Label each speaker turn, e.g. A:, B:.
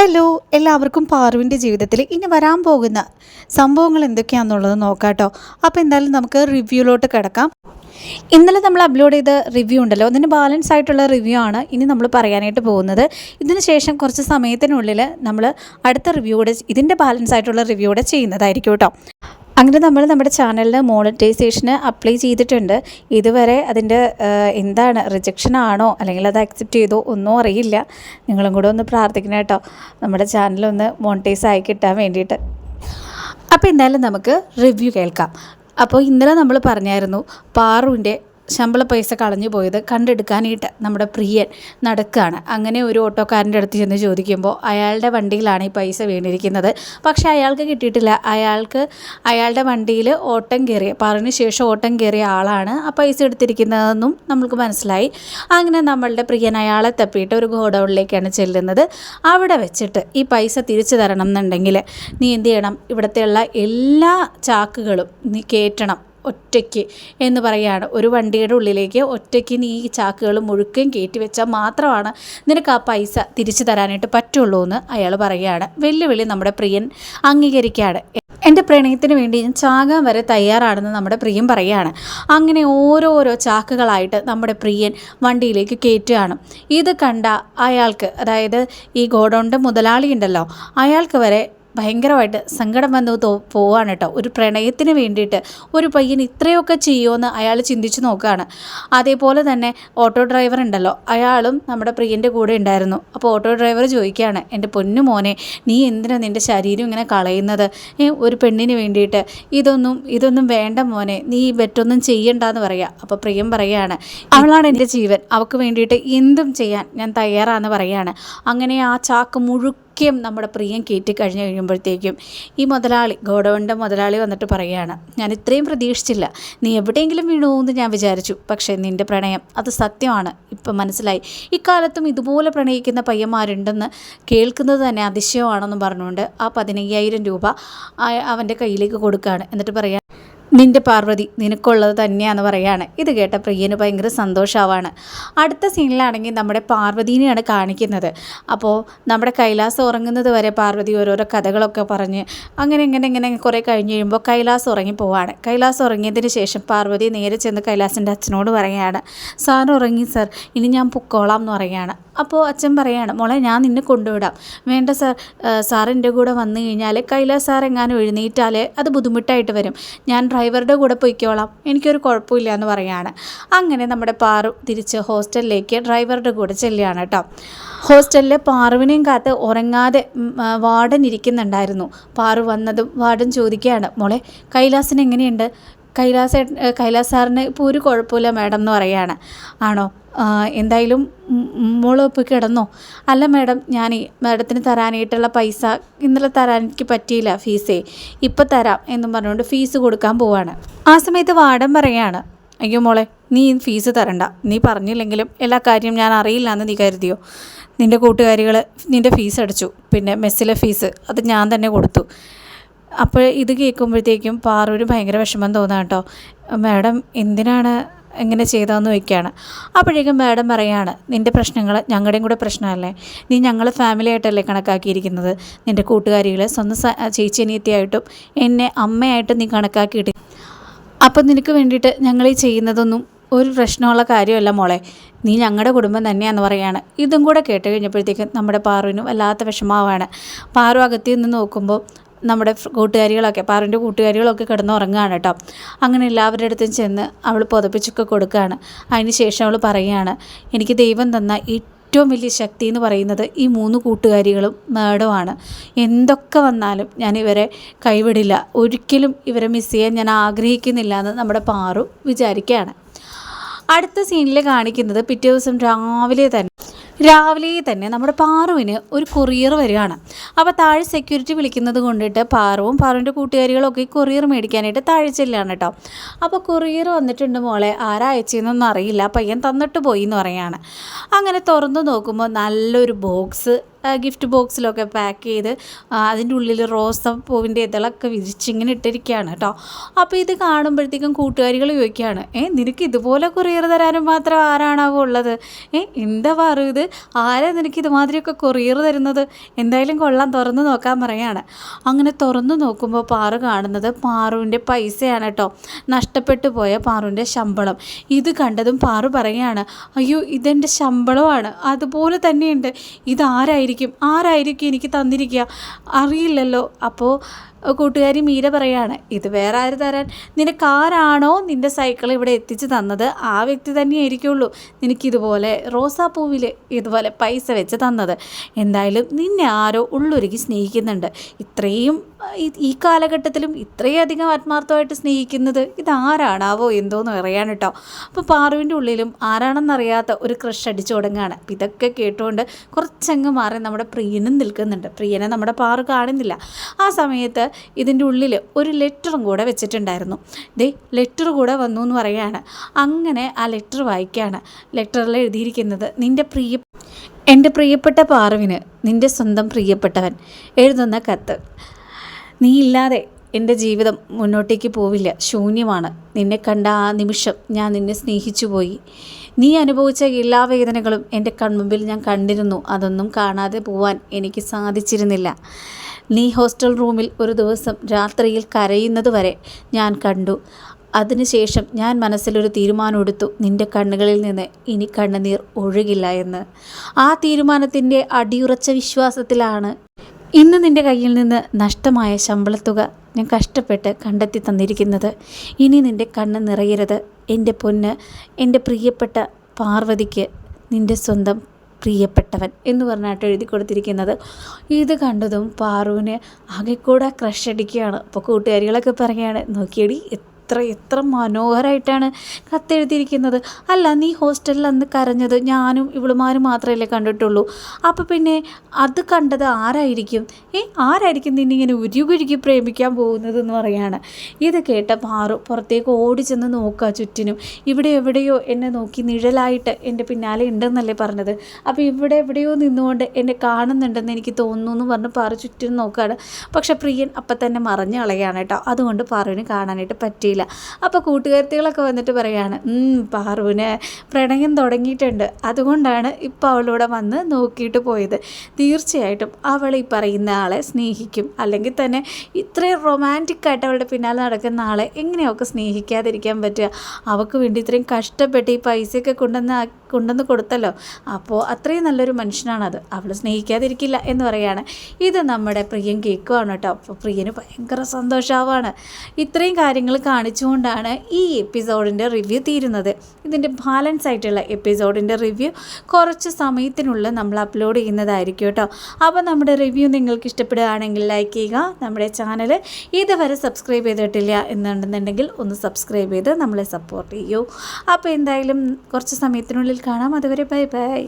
A: Hello എല്ലാവർക്കും പാറുവിന്റെ ജീവിതത്തിൽ ഇനി വരാൻ പോകുന്ന സംഭവങ്ങൾ എന്തൊക്കെയാണെന്നുള്ളത് നോക്കാട്ടോ കേട്ടോ. അപ്പോൾ എന്തായാലും നമുക്ക് റിവ്യൂലോട്ട് കിടക്കാം. ഇന്നലെ നമ്മൾ അപ്ലോഡ് ചെയ്ത റിവ്യൂ ഉണ്ടല്ലോ. അതിന് ബാലൻസ് ആയിട്ടുള്ള റിവ്യൂ ആണ് ഇനി നമ്മൾ പറയാനായിട്ട് പോകുന്നത്. ഇതിന് ശേഷം കുറച്ച് സമയത്തിനുള്ളിൽ നമ്മൾ അടുത്ത റിവ്യൂ കൂടെ ഇതിന്റെ ബാലൻസ് ആയിട്ടുള്ള റിവ്യൂ കൂടെ ചെയ്യുന്നതായിരിക്കും കേട്ടോ. അങ്ങനെ നമ്മൾ നമ്മുടെ ചാനലിന് മോണിറ്റൈസേഷന് അപ്ലൈ ചെയ്തിട്ടുണ്ട്. ഇതുവരെ അതിന്റെ എന്താണ് റിജക്ഷൻ ആണോ അല്ലെങ്കിൽ അത് അക്സെപ്റ്റ് ചെയ്തോ ഒന്നും അറിയില്ല. നിങ്ങളും കൂടെ ഒന്ന് പ്രാർത്ഥിക്കണം കേട്ടോ. നമ്മുടെ ചാനലൊന്ന് മോണിറ്റൈസ് ആയി കിട്ടാൻ വേണ്ടിയിട്ട്. അപ്പോൾ എന്തായാലും നമുക്ക് റിവ്യൂ കേൾക്കാം. അപ്പോൾ ഇന്നലെ നമ്മൾ പറഞ്ഞായിരുന്നു പാറുവിന്റെ ശമ്പള പൈസ കളഞ്ഞു പോയത് കണ്ടെടുക്കാനായിട്ട് നമ്മുടെ പ്രിയൻ നടക്കുകയാണ് അങ്ങനെ ഒരു ഓട്ടോക്കാരന്റെ അടുത്ത് ചെന്ന് ചോദിക്കുമ്പോൾ അയാളുടെ വണ്ടിയിലാണ് ഈ പൈസ വീണിരിക്കുന്നത്. പക്ഷേ അയാൾക്ക് കിട്ടിയിട്ടില്ല. അയാൾക്ക് അയാളുടെ വണ്ടിയിൽ ഓട്ടം കയറിയ പറഞ്ഞ ശേഷം ഓട്ടം കയറിയ ആളാണ് ആ പൈസ എടുത്തിരിക്കുന്നതെന്നും നമ്മൾക്ക് മനസ്സിലായി. അങ്ങനെ നമ്മളുടെ പ്രിയൻ അയാളെ തപ്പിയിട്ട് ഒരു ഗോഡൗണിലേക്കാണ് ചെല്ലുന്നത്. അവിടെ വെച്ചിട്ട് ഈ പൈസ തിരിച്ചു തരണം എന്നുണ്ടെങ്കിൽ നീ എന്ത് ചെയ്യണം? ഇവിടുത്തെയുള്ള എല്ലാ ചാക്കുകളും നീ കയറ്റണം. ഒറ്റയ്ക്ക് എന്ന് പറയുകയാണ്. ഒരു വണ്ടിയുടെ ഉള്ളിലേക്ക് ഒറ്റയ്ക്ക് നീ ഈ ചാക്കുകൾ മുഴുക്കുകയും കയറ്റി വെച്ചാൽ മാത്രമാണ് നിനക്ക് ആ പൈസ തിരിച്ചു തരാനായിട്ട് പറ്റുള്ളൂ എന്ന് അയാൾ പറയുകയാണ്. വെല്ലുവിളി നമ്മുടെ പ്രിയൻ അംഗീകരിക്കുകയാണ്. എന്റെ പ്രണയത്തിന് വേണ്ടി ഞാൻ ചാകാൻ വരെ തയ്യാറാണെന്ന് നമ്മുടെ പ്രിയൻ പറയുകയാണ്. അങ്ങനെ ഓരോരോ ചാക്കുകളായിട്ട് നമ്മുടെ പ്രിയൻ വണ്ടിയിലേക്ക് കയറ്റുകയാണ്. ഇത് കണ്ട അയാൾക്ക് അതായത് ഈ ഗോഡൗണിന്റെ മുതലാളി ഉണ്ടല്ലോ അയാൾക്ക് വരെ ഭയങ്കരമായിട്ട് സങ്കടം വന്നു തോ പോവാണ് കേട്ടോ. ഒരു പ്രണയത്തിന് വേണ്ടിയിട്ട് ഒരു പയ്യൻ ഇത്രയൊക്കെ ചെയ്യുമെന്ന് അയാൾ ചിന്തിച്ച് നോക്കുകയാണ്. അതേപോലെ തന്നെ ഓട്ടോ ഡ്രൈവർ ഉണ്ടല്ലോ. അയാളും നമ്മുടെ പ്രിയന്റെ കൂടെ ഉണ്ടായിരുന്നു. അപ്പോൾ ഓട്ടോ ഡ്രൈവർ ചോദിക്കുകയാണ് എന്റെ പൊന്നു മോനെ നീ എന്തിനാണ് നിന്റെ ശരീരം ഇങ്ങനെ കളയുന്നത്? ഒരു പെണ്ണിന് വേണ്ടിയിട്ട്. ഇതൊന്നും ഇതൊന്നും വേണ്ട മോനെ നീ ഈ ചെയ്യണ്ട എന്ന് പറയാം. അപ്പോൾ പ്രിയം പറയുകയാണ് അവളാണ് എന്റെ ജീവൻ. അവൾക്ക് വേണ്ടിയിട്ട് എന്തും ചെയ്യാൻ ഞാൻ തയ്യാറാണെന്ന് പറയാണ്. അങ്ങനെ ആ ചാക്ക് മുഴുക്കം നമ്മുടെ പ്രിയം കയറ്റി കഴിഞ്ഞ് കഴിയുമ്പോഴത്തേക്കും ഈ മുതലാളി ഗോഡൗണിന്റെ മുതലാളി വന്നിട്ട് പറയുകയാണ് ഞാൻ ഇത്രയും പ്രതീക്ഷിച്ചില്ല. നീ എവിടെയെങ്കിലും വീണുവെന്ന് ഞാൻ വിചാരിച്ചു. പക്ഷേ നിന്റെ പ്രണയം അത് സത്യമാണ്. ഇപ്പം മനസ്സിലായി. ഇക്കാലത്തും ഇതുപോലെ പ്രണയിക്കുന്ന പയ്യന്മാരുണ്ടെന്ന് കേൾക്കുന്നത് തന്നെ അതിശയമാണെന്ന് പറഞ്ഞുകൊണ്ട് ആ പതിനയ്യായിരം രൂപ അവന്റെ കയ്യിലേക്ക് കൊടുക്കുകയാണ്. എന്നിട്ട് പറയാം നിന്റെ പാർവതി നിനക്കുള്ളത് തന്നെയാണെന്ന് പറയാണ്. ഇത് കേട്ട പ്രിയന് ഭയങ്കര സന്തോഷമാവാണ് അടുത്ത സീനിലാണെങ്കിൽ നമ്മുടെ പാർവതീനെയാണ് കാണിക്കുന്നത്. അപ്പോൾ നമ്മുടെ കൈലാസം ഉറങ്ങുന്നത് വരെ പാർവതി ഓരോരോ കഥകളൊക്കെ പറഞ്ഞ് അങ്ങനെ ഇങ്ങനെ ഇങ്ങനെ കുറേ കഴിഞ്ഞ് കഴിയുമ്പോൾ കൈലാസം ഉറങ്ങി പോവാണ്. കൈലാസം ഉറങ്ങിയതിന് ശേഷം പാർവതി നേരെ ചെന്ന് കൈലാസിന്റെ അച്ഛനോട് പറയുകയാണ് സാർ ഉറങ്ങി സാർ. ഇനി ഞാൻ പൊക്കോളാം എന്ന് പറയുകയാണ് അപ്പോൾ അച്ഛൻ പറയാണ് മോളെ ഞാൻ നിന്നെ കൊണ്ടുവിടാം. വേണ്ട സാർ. എന്റെ കൂടെ വന്നു കഴിഞ്ഞാൽ കൈലാസ് സാർ എങ്ങാനും എഴുന്നേറ്റാൽ അത് ബുദ്ധിമുട്ടായിട്ട് വരും. ഞാൻ ഡ്രൈവറുടെ കൂടെ പൊയ്ക്കോളാം. എനിക്കൊരു കുഴപ്പമില്ല എന്ന് പറയാണ്. അങ്ങനെ നമ്മുടെ പാറു തിരിച്ച് ഹോസ്റ്റലിലേക്ക് ഡ്രൈവറുടെ കൂടെ ചെല്ലുകയാണ് കേട്ടോ. ഹോസ്റ്റലിൽ പാറുവിനെയും കാത്ത് ഉറങ്ങാതെ വാർഡൻ ഇരിക്കുന്നുണ്ടായിരുന്നു പാറു വന്നതും വാർഡൻ ചോദിക്കുകയാണ് മോളെ കൈലാസിന് എങ്ങനെയുണ്ട്? കൈലാസ് കൈലാസ് സാറിന് ഇപ്പോൾ ഒരു കുഴപ്പമില്ല മാഡം എന്ന് പറയാണ് ആണോ? എന്തായാലും മോൾ ഇപ്പോൾ കിടന്നോ? അല്ല മാഡം ഞാൻ മാഡത്തിന് തരാനായിട്ടുള്ള പൈസ ഇന്നലെ തരാൻ എനിക്ക് പറ്റിയില്ല ഫീസേ. ഇപ്പം തരാം എന്നും പറഞ്ഞുകൊണ്ട് ഫീസ് കൊടുക്കാൻ പോവാണ്. ആ സമയത്ത് വാടം പറയാണ് അയ്യോ മോളെ നീ ഫീസ് തരണ്ട. നീ പറഞ്ഞില്ലെങ്കിലും എല്ലാ കാര്യവും ഞാൻ അറിയില്ല എന്ന് നീ കരുതിയോ? നിന്റെ കൂട്ടുകാരികൾ നിന്റെ ഫീസ് അടിച്ചു. പിന്നെ മെസ്സിലെ ഫീസ് അത് ഞാൻ തന്നെ കൊടുത്തു. അപ്പോൾ ഇത് കേൾക്കുമ്പോഴത്തേക്കും പാറൂര് ഭയങ്കര വിഷമം തോന്നാം കേട്ടോ. മാഡം എന്തിനാണ് എങ്ങനെ ചെയ്തതെന്ന് ചോദിക്കുകയാണ്. അപ്പോഴേക്കും മാഡം പറയാണ് നിന്റെ പ്രശ്നങ്ങൾ ഞങ്ങളുടെയും കൂടെ പ്രശ്നമല്ലേ? നീ ഞങ്ങൾ ഫാമിലി ആയിട്ടല്ലേ കണക്കാക്കിയിരിക്കുന്നത്? നിന്റെ കൂട്ടുകാരികൾ സ്വന്തം ചേച്ചി അനിയത്തിയായിട്ടും എന്നെ അമ്മയായിട്ടും നീ കണക്കാക്കിയിട്ട് അപ്പം നിനക്ക് വേണ്ടിയിട്ട് ഞങ്ങൾ ഈ ചെയ്യുന്നതൊന്നും ഒരു പ്രശ്നമുള്ള കാര്യമല്ല മോളെ. നീ ഞങ്ങളുടെ കുടുംബം തന്നെയാണെന്ന് പറയാണ്. ഇതും കൂടെ കേട്ട് കഴിഞ്ഞപ്പോഴത്തേക്കും നമ്മുടെ പാറുവിനും വല്ലാത്ത വിഷമാവാണ് പാറു അകത്തിൽ നിന്ന് നോക്കുമ്പോൾ നമ്മുടെ കൂട്ടുകാരികളൊക്കെ പാറുവിന്റെ കൂട്ടുകാരികളൊക്കെ കിടന്ന് ഉറങ്ങുകയാണ് കേട്ടോ. അങ്ങനെ എല്ലാവരുടെ അടുത്തും ചെന്ന് അവൾ പുതപ്പിച്ചൊക്കെ കൊടുക്കുകയാണ്. അതിന് ശേഷം അവൾ പറയുകയാണ് എനിക്ക് ദൈവം തന്ന ഏറ്റവും വലിയ ശക്തി എന്ന് പറയുന്നത് ഈ മൂന്ന് കൂട്ടുകാരികളും മേഡമാണ് എന്തൊക്കെ വന്നാലും ഞാൻ ഇവരെ കൈവിടില്ല. ഒരിക്കലും ഇവരെ മിസ് ചെയ്യാൻ ഞാൻ ആഗ്രഹിക്കുന്നില്ല എന്ന് നമ്മുടെ പാറു വിചാരിക്കുകയാണ്. അടുത്ത സീനിൽ കാണിക്കുന്നത് പിറ്റേ ദിവസം രാവിലെ തന്നെ. രാവിലെ തന്നെ നമ്മുടെ പാറുവിന് ഒരു കൊറിയർ വരികയാണ്. അപ്പോൾ താഴെ സെക്യൂരിറ്റി വിളിക്കുന്നത് കൊണ്ടിട്ട് പാറുവും പാറുവിന്റെ കൂട്ടുകാരികളും ഒക്കെ ഈ കൊറിയർ മേടിക്കാനായിട്ട് താഴെ ചെല്ലാണ് കേട്ടോ. അപ്പോൾ കൊറിയർ വന്നിട്ടുണ്ട് മോളെ ആരാ അയച്ചതെന്നൊന്നും അറിയില്ല പയ്യൻ തന്നിട്ട് പോയി എന്ന് പറയാണ് അങ്ങനെ തുറന്നു നോക്കുമ്പോൾ നല്ലൊരു ബോക്സ് ഗിഫ്റ്റ് ബോക്സിലൊക്കെ പാക്ക് ചെയ്ത് അതിന്റെ ഉള്ളിൽ റോസ പൂവിന്റെ ഇതളൊക്കെ വിരിച്ചിങ്ങനെ ഇട്ടിരിക്കുകയാണ് കേട്ടോ അപ്പോൾ ഇത് കാണുമ്പോഴത്തേക്കും കൂട്ടുകാരികൾ ചോദിക്കുകയാണ് ഏ നിനക്ക് ഇതുപോലെ കൊറിയർ തരാനും മാത്രം ആരാണാവോ ഉള്ളത്? ഏ എന്താ പാറു ഇത്? ആരാ നിനക്ക് ഇതുമാതിരിയൊക്കെ കൊറിയർ തരുന്നത്? എന്തായാലും കൊള്ളാം തുറന്ന് നോക്കാൻ പറയാണ്. അങ്ങനെ തുറന്ന് നോക്കുമ്പോൾ പാറു കാണുന്നത് പാറുവിന്റെ പൈസയാണ് കേട്ടോ നഷ്ടപ്പെട്ടു പോയ പാറുവിന്റെ ശമ്പളം. ഇത് കണ്ടതും പാറു പറയാണ് അയ്യോ ഇതെന്റെ ശമ്പളമാണ് അതുപോലെ തന്നെയുണ്ട്. ഇതാരായിരിക്കും ആരായിരിക്കും? എനിക്ക് തന്നിരിക്കുക? അറിയില്ലല്ലോ. അപ്പോൾ കൂട്ടുകാരി മീര പറയാണ് ഇത് വേറെ ആര് തരാൻ? നിനക്ക് ആരാണോ നിന്റെ സൈക്കിൾ ഇവിടെ എത്തിച്ച് തന്നത്? ആ വ്യക്തി തന്നെയായിരിക്കുള്ളൂ നിനക്കിതുപോലെ റോസാപ്പൂവിൽ ഇതുപോലെ പൈസ വെച്ച് തന്നത്. എന്തായാലും നിന്നെ ആരോ ഉള്ളൊരുക്കി സ്നേഹിക്കുന്നുണ്ട്. ഇത്രയും ഈ- കാലഘട്ടത്തിലും ഇത്രയധികം ആത്മാർത്ഥമായിട്ട് സ്നേഹിക്കുന്നത് ഇതാരാണാവോ എന്തോന്ന് പറയാൻ കേട്ടോ അപ്പോൾ പാറുവിന്റെ ഉള്ളിലും ആരാണെന്നറിയാത്ത ഒരു ക്രഷ് അടിച്ചു തുടങ്ങുകയാണ് അപ്പം ഇതൊക്കെ കേട്ടുകൊണ്ട് കുറച്ചങ്ങ് മാറി നമ്മുടെ പ്രിയനും നിൽക്കുന്നുണ്ട്. പ്രിയനെ നമ്മുടെ പാറു കാണുന്നില്ല. ആ സമയത്ത് ഇതിന്റെ ഉള്ളിൽ ഒരു ലെറ്ററും കൂടെ വെച്ചിട്ടുണ്ടായിരുന്നു. ദേ ലെറ്റർ കൂടെ വന്നു എന്ന് പറയുകയാണ്. അങ്ങനെ ആ ലെറ്റർ വായിക്കുകയാണ്. ലെറ്ററിൽ എഴുതിയിരിക്കുന്നത് നിന്റെ പ്രിയ എന്റെ പ്രിയപ്പെട്ട പാറവിന് നിന്റെ സ്വന്തം പ്രിയപ്പെട്ടവൻ എഴുതുന്ന കത്ത്. നീ ഇല്ലാതെ എന്റെ ജീവിതം മുന്നോട്ടേക്ക് പോവില്ല. ശൂന്യമാണ്. നിന്നെ കണ്ട ആ നിമിഷം ഞാൻ നിന്നെ സ്നേഹിച്ചു പോയി. നീ അനുഭവിച്ച എല്ലാ വേദനകളും എന്റെ കൺമുമ്പിൽ ഞാൻ കണ്ടിരുന്നു. അതൊന്നും കാണാതെ പോവാൻ എനിക്ക് സാധിച്ചിരുന്നില്ല. നീ ഹോസ്റ്റൽ റൂമിൽ ഒരു ദിവസം രാത്രിയിൽ കരയുന്നത് വരെ ഞാൻ കണ്ടു. അതിനുശേഷം ഞാൻ മനസ്സിലൊരു തീരുമാനമെടുത്തു. നിന്റെ കണ്ണുകളിൽ നിന്ന് ഇനി കണ്ണുനീർ ഒഴുകില്ല എന്ന്. ആ തീരുമാനത്തിന്റെ അടിയുറച്ച വിശ്വാസത്തിലാണ് ഇന്ന് നിന്റെ കയ്യിൽ നിന്ന് നഷ്ടമായ ശമ്പളത്തുക ഞാൻ കഷ്ടപ്പെട്ട് കണ്ടെത്തി തന്നിരിക്കുന്നത്. ഇനി നിന്റെ കണ്ണ് നിറയരുത്. എന്റെ പൊന്ന് എന്റെ പ്രിയപ്പെട്ട പാർവതിക്ക് നിന്റെ സ്വന്തം പ്രിയപ്പെട്ടവൻ എന്ന് പറഞ്ഞിട്ട് എഴുതി കൊടുത്തിരിക്കുന്നത്. ഇത് കണ്ടതും പാറുവിന് ആകെക്കൂടെ കൂടെ ക്രഷ് അടിക്കുകയാണ്. അപ്പോൾ കൂട്ടുകാരികളൊക്കെ പറയുകയാണ് നോക്കിയടി എത്ര എത്ര മനോഹരമായിട്ടാണ് കത്തെഴുതിയിരിക്കുന്നത്. അല്ല നീ ഹോസ്റ്റലിൽ അന്ന് കരഞ്ഞത് ഞാനും ഇവളുമാരും മാത്രമല്ലേ കണ്ടിട്ടുള്ളൂ. അപ്പോൾ പിന്നെ അത് കണ്ടത് ആരായിരിക്കും? ഏ ആരായിരിക്കും നിന്നെ ഇങ്ങനെ ഉരുകുരുക്കി പ്രേമിക്കാൻ പോകുന്നത് എന്ന് പറയാണ്. ഇത് കേട്ട പാറു പുറത്തേക്ക് ഓടി ചെന്ന് നോക്കുക ചുറ്റിനും. ഇവിടെ എവിടെയോ എന്നെ നോക്കി നിഴലായിട്ട് എന്റെ പിന്നാലെ ഉണ്ടെന്നല്ലേ പറഞ്ഞത്. അപ്പോൾ ഇവിടെ എവിടെയോ നിന്നുകൊണ്ട് എന്നെ കാണുന്നുണ്ടെന്ന് എനിക്ക് തോന്നുന്നു എന്ന് പറഞ്ഞ് പാറു ചുറ്റിനും നോക്കുകയാണ് പക്ഷേ പ്രിയൻ അപ്പം തന്നെ മറിഞ്ഞ് കളയാണ് കേട്ടോ. അതുകൊണ്ട് പാറുവിന് കാണാനായിട്ട് പറ്റിയില്ല. അപ്പോൾ കൂട്ടുകാരത്തികളൊക്കെ വന്നിട്ട് പറയാണ് "ഉം, പാറുവിന് പ്രണയം തുടങ്ങിയിട്ടുണ്ട്. അതുകൊണ്ടാണ് ഇപ്പോൾ അവളിവിടെ വന്ന് നോക്കിയിട്ട് പോയത്. തീർച്ചയായിട്ടും അവൾ ഈ പറയുന്ന ആളെ സ്നേഹിക്കും. അല്ലെങ്കിൽ തന്നെ ഇത്രയും റൊമാന്റിക് ആയിട്ട് അവളുടെ പിന്നാലെ നടക്കുന്ന ആളെ എങ്ങനെയൊക്കെ സ്നേഹിക്കാതിരിക്കാൻ പറ്റുക? അവൾക്ക് വേണ്ടി ഇത്രയും കഷ്ടപ്പെട്ട് ഈ പൈസയൊക്കെ കൊണ്ടുവന്ന് കൊണ്ടുവന്ന് കൊടുത്തല്ലോ. അപ്പോൾ അത്രയും നല്ലൊരു മനുഷ്യനാണത്. അവൾ സ്നേഹിക്കാതിരിക്കില്ല എന്ന് പറയാണ്. ഇത് നമ്മുടെ പ്രിയൻ കേൾക്കുവാണ് കേട്ടോ. അപ്പോൾ പ്രിയന് ഭയങ്കര സന്തോഷമാവാണ് ഇത്രയും കാര്യങ്ങൾ കാണിച്ചുകൊണ്ടാണ് ഈ എപ്പിസോഡിന്റെ റിവ്യൂ തീരുന്നത്. ഇതിന്റെ ബാലൻസ് ആയിട്ടുള്ള എപ്പിസോഡിന്റെ റിവ്യൂ കുറച്ച് സമയത്തിനുള്ളിൽ നമ്മൾ അപ്ലോഡ് ചെയ്യുന്നതായിരിക്കും കേട്ടോ. അപ്പോൾ നമ്മുടെ റിവ്യൂ നിങ്ങൾക്ക് ഇഷ്ടപ്പെടുകയാണെങ്കിൽ ലൈക്ക് ചെയ്യുക. നമ്മുടെ ചാനൽ ഇതുവരെ സബ്സ്ക്രൈബ് ചെയ്തിട്ടില്ല എന്നുണ്ടെന്നുണ്ടെങ്കിൽ ഒന്ന് സബ്സ്ക്രൈബ് ചെയ്ത് നമ്മളെ സപ്പോർട്ട് ചെയ്യൂ. അപ്പോൾ എന്തായാലും കുറച്ച് സമയത്തിനുള്ളിൽ കാണാം. അതുവരെ ബൈ ബൈ.